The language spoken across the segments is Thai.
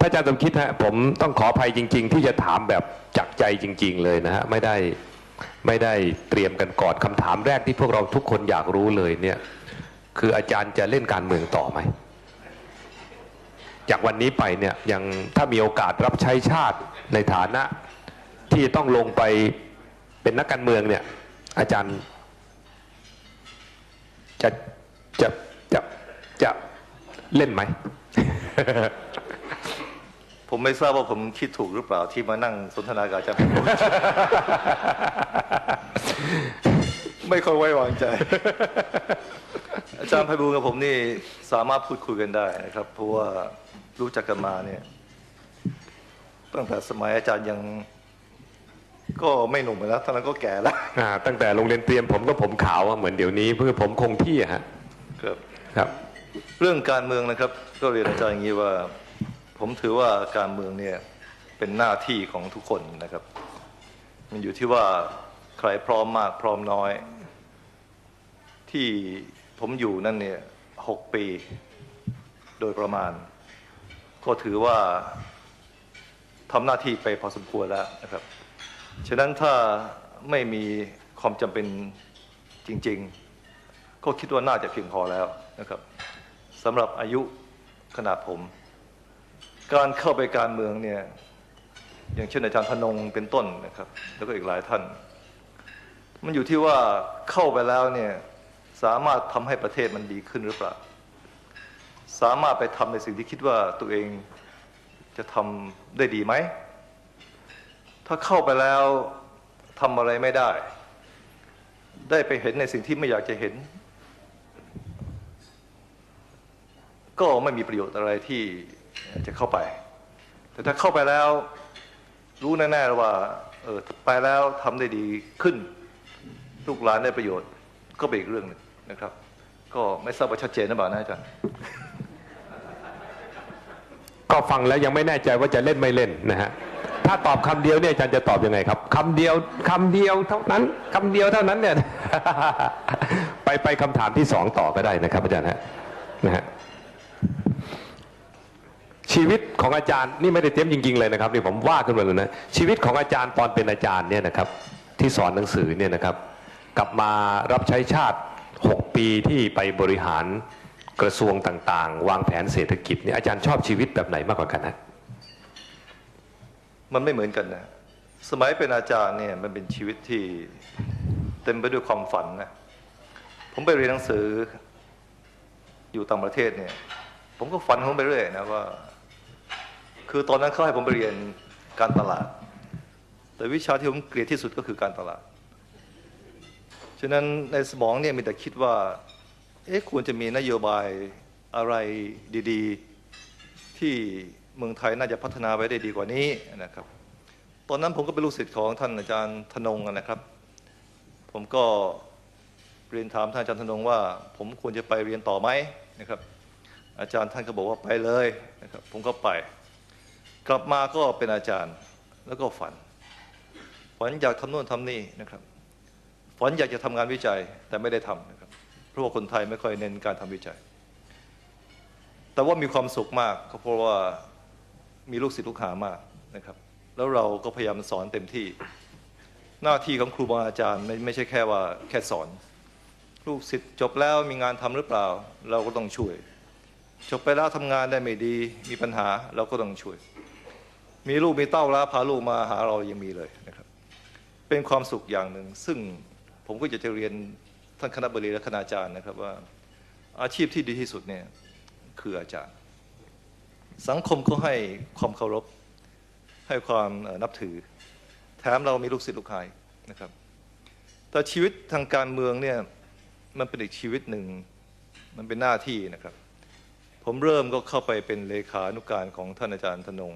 ถ้าอาจารย์สมคิดฮะผมต้องขออภัยจริง ๆ ที่จะถามแบบจากใจจริง ๆ เลยนะฮะไม่ได้ไม่ได้เตรียมกันก่อนคำถามแรกที่พวกเราทุกคนอยากรู้เลยเนี่ย คืออาจารย์จะเล่นการเมืองต่อไหมจากวันนี้ไปเนี่ยยังถ้ามีโอกาสรับใช้ชาติในฐานะที่ต้องลงไปเป็นนักการเมืองเนี่ยอาจารย์จะจะจะจะเล่นไหม ผมไม่ทราบว่าผมคิดถูกหรือเปล่าที่มานั่งสนทนากับอาจารย์ไพบูลย์ไม่ค่อยไว้วางใจ อาจารย์ไพบูลย์กับผมนี่สามารถพูดคุยกันได้นะครับ เพราะว่ารู้จักกันมาเนี่ยตั้งแต่สมัยอาจารย์ยังก็ไม่หนุ่มแล้วตอนนั้นก็แก่แล้วอ่าตั้งแต่โรงเรียนเตรียมผมก็ผมขาวอะเหมือนเดี๋ยวนี้ เพื่อผมคงที่อะฮะครับครับ เรื่องการเมืองนะครับ ก็เรียนอาจารย์อย่างนี้ว่า ผมถือว่าการเมืองเนี่ยเป็นหน้าที่ของทุกคนนะครับ มันอยู่ที่ว่าใครพร้อมมากพร้อมน้อย ที่ผมอยู่นั่นเนี่ยหกปี โดยประมาณ ก็ถือว่าทำหน้าที่ไปพอสมควรแล้วนะครับ ฉะนั้นถ้าไม่มีความจำเป็นจริง ๆ ก็คิดว่าน่าจะเพียงพอแล้วนะครับสำหรับอายุขนาดผม การเข้าไปการเมืองเนี่ยอย่างเช่นอาจารย์ธนงเป็นต้นนะครับ แล้วก็อีกหลายท่าน มันอยู่ที่ว่าเข้าไปแล้วเนี่ยสามารถทำให้ประเทศมันดีขึ้นหรือเปล่า สามารถไปทำในสิ่งที่คิดว่าตัวเองจะทำได้ดีไหม ถ้าเข้าไปแล้วทำอะไรไม่ได้ ได้ไปเห็นในสิ่งที่ไม่อยากจะเห็น ก็ไม่มีประโยชน์อะไรที่ จะเข้าไป แต่ถ้าเข้าไปแล้วรู้แน่ๆว่าเออไปแล้วทำได้ดีขึ้น ลูกหลานได้ประโยชน์ ก็เป็นอีกเรื่องหนึ่งนะครับ ก็ไม่ทราบว่าชัดเจนหรือเปล่านะอาจารย์ก็ฟังแล้วยังไม่แน่ใจว่าจะเล่นไม่เล่นนะฮะถ้าตอบคำเดียวเนี่ยอาจารย์จะตอบยังไงครับคำเดียวคำเดียวเท่านั้นคำเดียวเท่านั้นเนี่ยไปไปคำถามที่สองต่อก็ได้นะครับอาจารย์ฮะนะฮะ ชีวิตของอาจารย์นี่ไม่ได้เตรียมจริง ๆ เลยนะครับนี่ผมว่าขึ้นมาเลยนะชีวิตของอาจารย์ตอนเป็นอาจารย์เนี่ยนะครับที่สอนหนังสือเนี่ยนะครับ กลับมารับใช้ชาติ 6 ปีที่ไปบริหารกระทรวงต่างๆ วางแผนเศรษฐกิจเนี่ยอาจารย์ชอบชีวิตแบบไหนมากกว่ากันนะมันไม่เหมือนกันนะสมัยเป็นอาจารย์เนี่ยมันเป็นชีวิตที่เต็มไปด้วยความฝันนะผมไปเรียนหนังสืออยู่ต่างประเทศเนี่ย ผมก็ฝันของผมไปเรื่อยนะว่า คือตอนนั้นเขาให้ผมไปเรียนการตลาด แต่วิชาที่ผมเกลียดที่สุดก็คือการตลาด ฉะนั้นในสมองเนี่ยมีแต่คิดว่า เอ๊ะควรจะมีนโยบายอะไรดีๆ ที่เมืองไทยน่าจะพัฒนาไว้ได้ดีกว่านี้นะครับ ตอนนั้นผมก็เป็นลูกศิษย์ของท่านอาจารย์ธนงนะครับ ผมก็เรียนถามท่านอาจารย์ธนงว่า ผมควรจะไปเรียนต่อไหมนะครับ อาจารย์ท่านก็บอกว่าไปเลยนะครับ ผมก็ไป กลับมาก็เป็นอาจารย์แล้วก็ฝัน ฝันอยากทำโน่นทำนี่นะครับฝันอยากจะทำงานวิจัยแต่ไม่ได้ทำนะครับเพราะว่าคนไทยไม่ค่อยเน้นการทำวิจัย แต่ว่ามีความสุขมากก็เพราะว่ามีลูกศิษย์ลูกหามากนะครับ แล้วเราก็พยายามสอนเต็มที่ หน้าที่ของครูบาอาจารย์ไม่ไม่ใช่แค่ว่าแค่สอน ลูกศิษย์จบแล้วมีงานทำหรือเปล่า เราก็ต้องช่วย จบไปแล้วทำงานได้ไม่ดีมีปัญหาเราก็ต้องช่วย มีลูกมีเต้าแล้วพาลูกมาหาเรายังมีเลยนะครับ เป็นความสุขอย่างหนึ่ง ซึ่งผมก็จะจะเรียนท่านคณะบดีและคณาจารย์นะครับว่าอาชีพที่ดีที่สุดเนี่ยคืออาจารย์ สังคมก็ให้ความเคารพ ให้ความนับถือ แถมเรามีลูกศิษย์ลูกหาอีกนะครับ แต่ชีวิตทางการเมืองเนี่ยมันเป็นอีกชีวิตหนึ่งมันเป็นหน้าที่นะครับ ผมเริ่มก็เข้าไปเป็นเลขานุการของท่านอาจารย์ธนง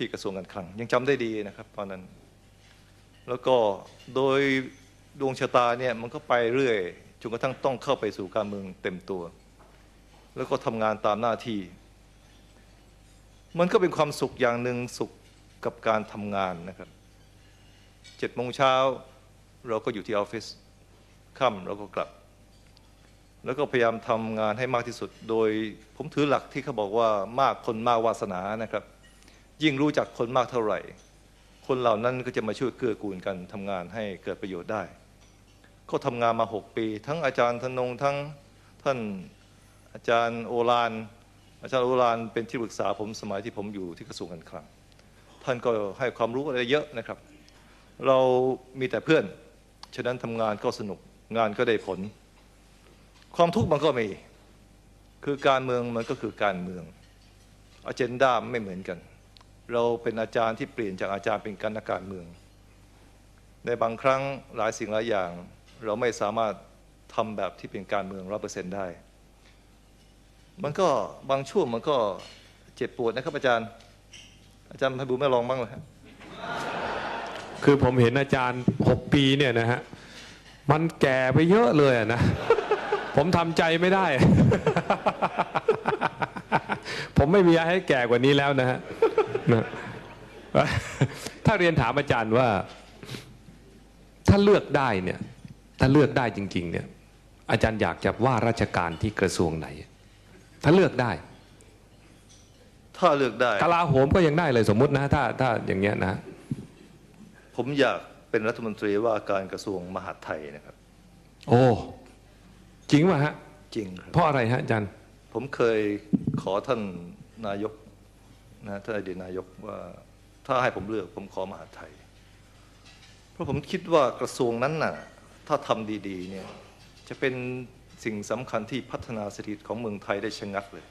ที่กระทรวงการคลัง ยังจำได้ดีนะครับตอนนั้น แล้วก็โดยดวงชะตาเนี่ยมันก็ไปเรื่อยจนกระทั่งต้องเข้าไปสู่การเมืองเต็มตัว แล้วก็ทำงานตามหน้าที่ มันก็เป็นความสุขอย่างหนึ่งสุขกับการทำงานนะครับเจ็ดโมงเช้าเราก็อยู่ที่ออฟฟิศค่ำเราก็กลับ แล้วก็พยายามทำงานให้มากที่สุด โดยผมถือหลักที่เขาบอกว่ามากคนมากวาสนานะครับ ยิ่งรู้จักคนมากเท่าไหร่ คนเหล่านั้นก็จะมาช่วยเกื้อกูลกันทำงานให้เกิดประโยชน์ได้ ก็ทำงานมา 6 ปี ทั้งอาจารย์ธนงทั้งท่านอาจารย์โอฬารอาจารย์โอฬารเป็นที่ปรึกษาผมสมัยที่ผมอยู่ที่กระทรวงการคลังท่านก็ให้ความรู้อะไรเยอะนะครับ เรามีแต่เพื่อน ฉะนั้นทำงานก็สนุกงานก็ได้ผล ความทุกข์มันก็มี คือการเมืองมันก็คือการเมืองอเจนดาไม่เหมือนกัน เราเป็นอาจารย์ที่เปลี่ยนจากอาจารย์เป็นการนักการเมือง ในบางครั้งหลายสิ่งหลายอย่าง เราไม่สามารถทำแบบที่เป็นการเมืองร้อเปอร์เซ็นต์ได้ มันก็บางช่วงมันก็เจ็บปวดนะครับอาจารย์ อาจารย์พบูลไม่ลองบ้างเลยคือผมเห็นอาจารย์หกปีเนี่ยนะฮะมันแก่ไปเยอะเลยนะ ผมทำใจไม่ได้ ผมไม่มีอะไรให้แก่กว่านี้แล้วนะฮะ นะถ้าเรียนถามอาจารย์ว่า ถ้าเลือกได้เนี่ย ถ้าเลือกได้จริง ๆ เนี่ย อาจารย์อยากจะว่าราชการที่กระทรวงไหน ถ้าเลือกได้ ถ้าเลือกได้กลาโหมก็ยังได้เลยสมมุตินะ ถ้าถ้าอย่างเงี้ยนะ ผมอยากเป็นรัฐมนตรีว่าการกระทรวงมหาดไทยนะครับ โอ้จริงป่ะฮะ จริงครับเพราะอะไรฮะอาจารย์ ผมเคยขอท่านนายก นะท่านอดีตนายกว่าถ้าให้ผมเลือกผมขอมหาไทย เพราะผมคิดว่ากระทรวงนั้นน่ะถ้าทำดีๆเนี่ยจะเป็นสิ่งสำคัญที่พัฒนาเศรษฐกิจของเมืองไทยได้ชะงักเลย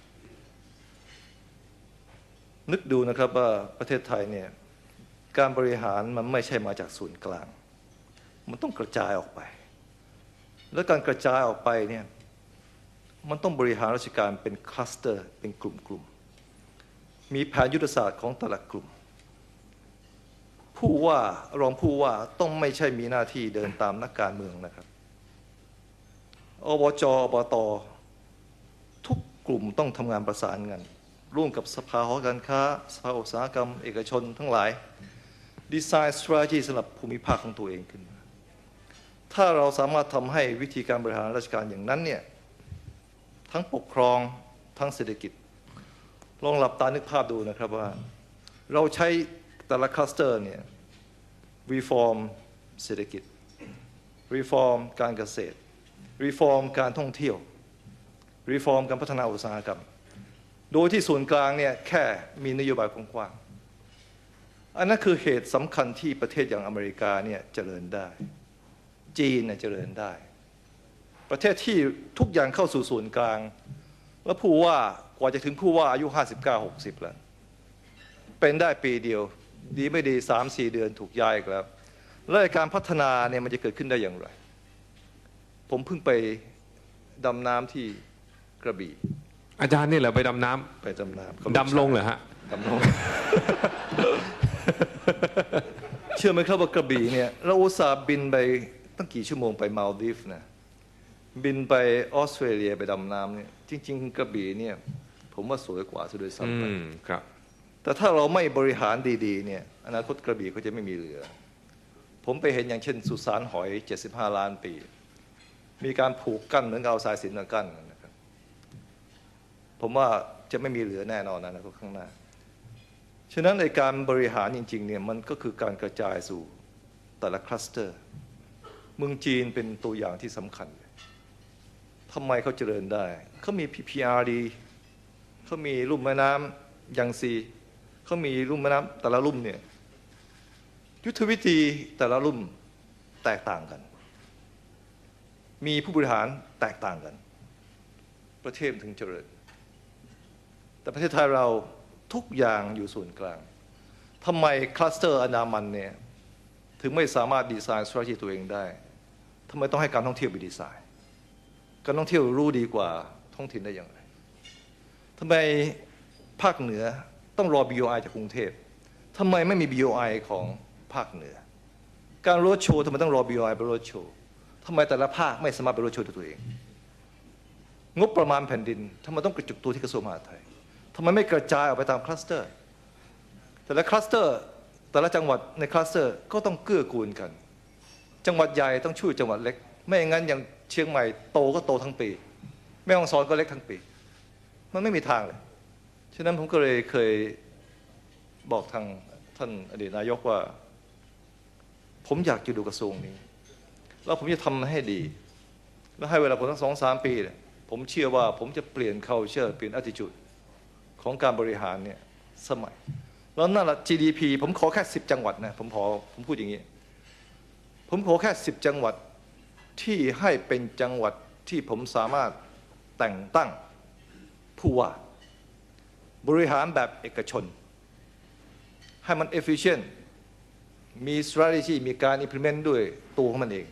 นึกดูนะครับว่าประเทศไทยเนี่ยการบริหารมันไม่ใช่มาจากศูนย์กลาง มันต้องกระจายออกไป แล้วการกระจายออกไปเนี่ยมันต้องบริหารราชการเป็นคลัสเตอร์เป็นกลุ่มๆ มีแผนยุทธศาสตร์ของแต่ละกลุ่ม ผู้ว่ารองผู้ว่าต้องไม่ใช่มีหน้าที่เดินตามนักการเมืองนะครับอบจอบตทุกกลุ่มต้องทำงานประสานกันร่วมกับสภาหอการค้า สภาอุตสาหกรรม เอกชนทั้งหลาย ดีไซน์ strategy สำหรับภูมิภาคของตัวเองขึ้นมาถ้าเราสามารถทำให้วิธีการบริหารราชการอย่างนั้นเนี่ยทั้งปกครองทั้งเศรษฐกิจ ลองหลับตานึกภาพดูนะครับว่า เราใช้แต่ละคลัสเตอร์เนี่ย reform เศรษฐกิจ reform การเกษตร reform การท่องเที่ยว reform การพัฒนาอุตสาหกรรม โดยที่ส่วนกลางเนี่ยแค่มีนโยบายกว้างๆอันนั้นคือเหตุสำคัญที่ประเทศอย่างอเมริกาเนี่ยเจริญได้ จีนเนี่ยเจริญได้ ประเทศที่ทุกอย่างเข้าสู่ส่วนกลาง แล้วผู้ว่า กว่าจะถึงผู้ว่าอายุ 59 60 แล้ว เป็นได้ปีเดียว ดีไม่ดี 3-4 เดือนถูกย้ายอีกแล้วแล้วการพัฒนาเนี่ยมันจะเกิดขึ้นได้อย่างไร ผมเพิ่งไปดำน้ำที่กระบี่ อาจารย์นี่แหละไปดำน้ำไปดำน้ำกับดำลงเหรอฮะ ดำลง เชื่อไหมครับว่ากระบี่เนี่ยเราอุตส่าห์บินไปตั้งกี่ชั่วโมงไปมาลดีฟนะบินไปออสเตรเลียไปดำน้ำเนี่ยจริง ๆ กระบี่เนี่ย ผมว่าสวยกว่าซะด้วยอืซ้ำไปมครับ แต่ถ้าเราไม่บริหารดีๆเนี่ยอนาคตกระบี่เขาจะไม่มีเรือ ผมไปเห็นอย่างเช่น สุสานหอย 75 ล้านปี มีการผูกกั้นเหมือนกับเอาสายสิญจนมากั้นนะครับ ผมว่าจะไม่มีเหลือแน่นอนนะอนาคตข้างหน้า ฉะนั้นในการบริหารจริงๆเนี่ยมันก็คือการกระจายสู่แต่ละคลัสเตอร์ เมืองจีนเป็นตัวอย่างที่สำคัญเลยทำไมเขาเจริญได้ เขามี PPR ดี เขามีลุ่มแม่น้ำยังซีเขามีลุ่มแม่น้ำแต่ละลุ่มเนี่ยยุทธวิธีแต่ละลุ่มแตกต่างกัน มีผู้บริหารแตกต่างกัน ประเทศถึงเจริญ แต่ประเทศไทยเราทุกอย่างอยู่ส่วนกลางทำไมคลัสเตอร์อันดามันเนี่ยถึงไม่สามารถดีไซน์ strategy ตัวเองได้ทำไมต้องให้การท่องเที่ยวไปดีไซน์ การท่องเที่ยวรู้ดีกว่าท้องถิ่นได้อย่างไร ทำไมภาคเหนือต้องรอ BOI จากกรุงเทพทำไมไม่มี BOI ของภาคเหนือ การรถโชว์ทำไมต้องรอ BOI ไปรถโชว์ทำไมแต่ละภาคไม่สามารถไปรถโชว์ด้วยตัวเอง งบประมาณแผ่นดินทำไมต้องกระจุกตัวที่กระทรวงมหาดไทยทำไมไม่กระจายออกไปตามคลัสเตอร์ แต่ละคลัสเตอร์แต่ละจังหวัดในคลัสเตอร์ก็ต้องเกื้อกูลกัน จังหวัดใหญ่ต้องช่วยจังหวัดเล็ก ไม่อย่างนั้นอย่างเชียงใหม่โตก็โตทั้งปี แม่ฮ่องสอนก็เล็กทั้งปี มันไม่มีทางเลย ฉะนั้นผมก็เลยเคยบอกทางท่านอดีตนายกว่า ผมอยากจะดูกระทรวงนี้ แล้วผมจะทำให้ดี แล้วให้เวลาผมทั้งสองสามปีเนี่ยผมเชื่อว่าผมจะเปลี่ยน culture เปลี่ยน attitude ของการบริหารเนี่ยสมัย แล้วนั่นแหละ GDP ผมขอแค่สิบจังหวัดนะผมขอผมพูดอย่างนี้ ผมขอแค่สิบจังหวัดที่ให้เป็นจังหวัดที่ผมสามารถแต่งตั้ง ผู้ว่า บริหารแบบเอกชน ให้มัน efficient มี strategy มีการ implement ด้วยตัวของมันเอง